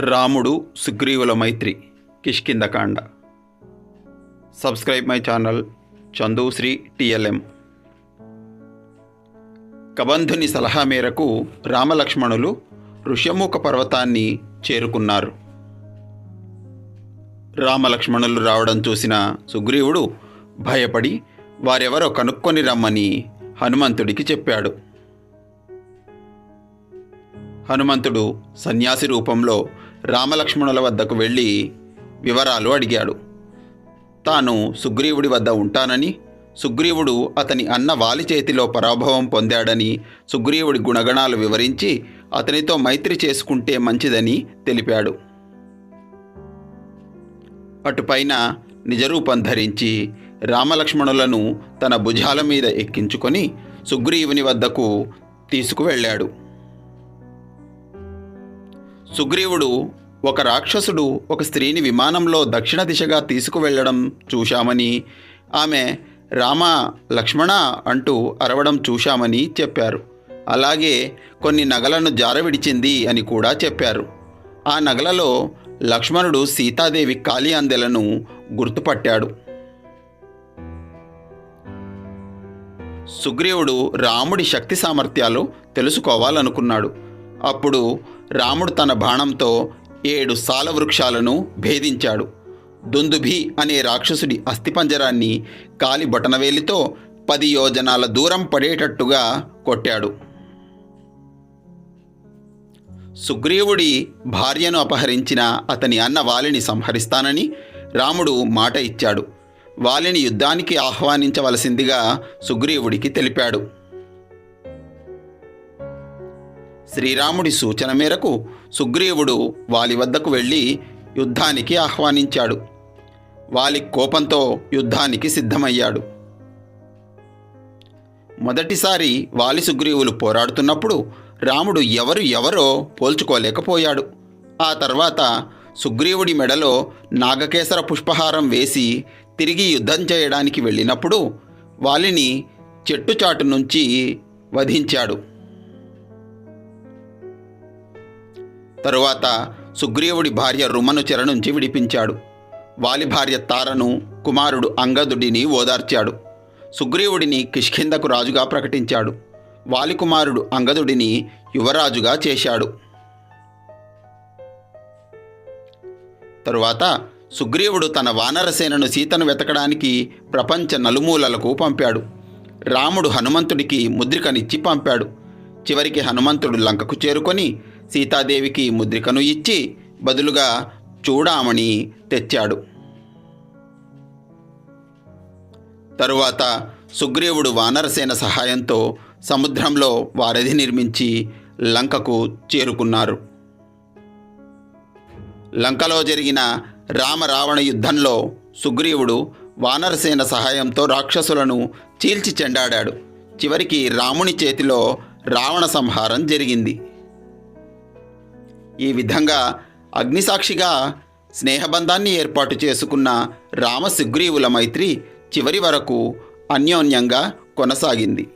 రాముడు సుగ్రీవుల మైత్రి Kishkindakanda subscribe my channel Chandushri TLM. కబంధుని సలహా మేరకు రామలక్ష్మణులు ఋషముఖ పర్వతాన్ని చేరుకున్నారు. రామలక్ష్మణులు రావడం చూసిన సుగ్రీవుడు భయపడి వారెవరో కనుక్కొని రమ్మని హనుమంతుడికి చెప్పాడు. హనుమంతుడు సన్యాసి రూపంలో రామలక్ష్మణుల వద్దకు వెళ్ళి వివరాలు అడిగాడు. తాను సుగ్రీవుడి వద్ద ఉంటానని సుగ్రీవుడు అతని అన్న వాలి చేతిలో పరాభవం పొందాడని సుగ్రీవుడి గుణగణాలు వివరించి అతనితో మైత్రి చేసుకుంటే మంచిదని తెలిపాడు. అటుపైన నిజరూపం ధరించి రామలక్ష్మణులను తన భుజాల మీద ఎక్కించుకొని సుగ్రీవుని వద్దకు తీసుకువెళ్ళాడు. సుగ్రీవుడు ఒక రాక్షసుడు ఒక స్త్రీని విమానంలో దక్షిణ దిశగా తీసుకువెళ్ళడం చూశామని ఆమె రామ లక్ష్మణ అంటూ అరవడం చూశామని చెప్పారు. అలాగే కొన్ని నగలను జారవిడిచింది అని కూడా చెప్పారు. ఆ నగలలో లక్ష్మణుడు సీతాదేవి కాళీ అందెలను గుర్తుపట్టాడు. సుగ్రీవుడు రాముడి శక్తి సామర్థ్యాలు తెలుసుకోవాలనుకున్నాడు. అప్పుడు రాముడు తన బాణంతో ఏడు సాల వృక్షాలను భేదించాడు. దుందుభి అనే రాక్షసుడి అస్థిపంజరాన్ని కాలి బొటనవేలితో పది యోజనాల దూరం పడేటట్టుగా కొట్టాడు. సుగ్రీవుడి భార్యను అపహరించిన అతని అన్న వాలిని సంహరిస్తానని రాముడు మాట ఇచ్చాడు. వాలిని యుద్ధానికి ఆహ్వానించవలసిందిగా సుగ్రీవుడికి తెలిపాడు. శ్రీరాముడి సూచన మేరకు సుగ్రీవుడు వాలి వద్దకు వెళ్ళి యుద్ధానికి ఆహ్వానించాడు. వాలి కోపంతో యుద్ధానికి సిద్ధమయ్యాడు. మొదటిసారి వాలి సుగ్రీవులు పోరాడుతున్నప్పుడు రాముడు ఎవరు ఎవరో పోల్చుకోలేకపోయాడు. ఆ తర్వాత సుగ్రీవుడి మెడలో నాగకేసర పుష్పహారం వేసి తిరిగి యుద్ధం చేయడానికి వెళ్ళినప్పుడు వాలిని చెట్టుచాటు నుంచి వధించాడు. తరువాత సుగ్రీవుడి భార్య రుమనుచెర నుంచి విడిపించాడు. వాలి భార్య తారను కుమారుడు అంగదుడిని ఓదార్చాడు. సుగ్రీవుడిని కిష్కిందకు రాజుగా ప్రకటించాడు. వాలికుమారుడు అంగదుడిని యువరాజుగా చేశాడు. తరువాత సుగ్రీవుడు తన వానరసేనను సీతను వెతకడానికి ప్రపంచ నలుమూలలకు పంపాడు. రాముడు హనుమంతుడికి ముద్రికనిచ్చి పంపాడు. చివరికి హనుమంతుడు లంకకు చేరుకొని సీతాదేవికి ముద్రికను ఇచ్చి బదులుగా చూడామణి తెచ్చాడు. తరువాత సుగ్రీవుడు వానరసేన సహాయంతో సముద్రంలో వారధి నిర్మించి లంకకు చేరుకున్నారు. లంకలో జరిగిన రామరావణ యుద్ధంలో సుగ్రీవుడు వానరసేన సహాయంతో రాక్షసులను చీల్చి చెండాడాడు. చివరికి రాముని చేతిలో రావణ సంహారం జరిగింది. ఈ విధంగా అగ్నిసాక్షిగా స్నేహబంధాన్ని ఏర్పాటు చేసుకున్న రామ సుగ్రీవుల మైత్రి చివరి వరకు అన్యోన్యంగా కొనసాగింది.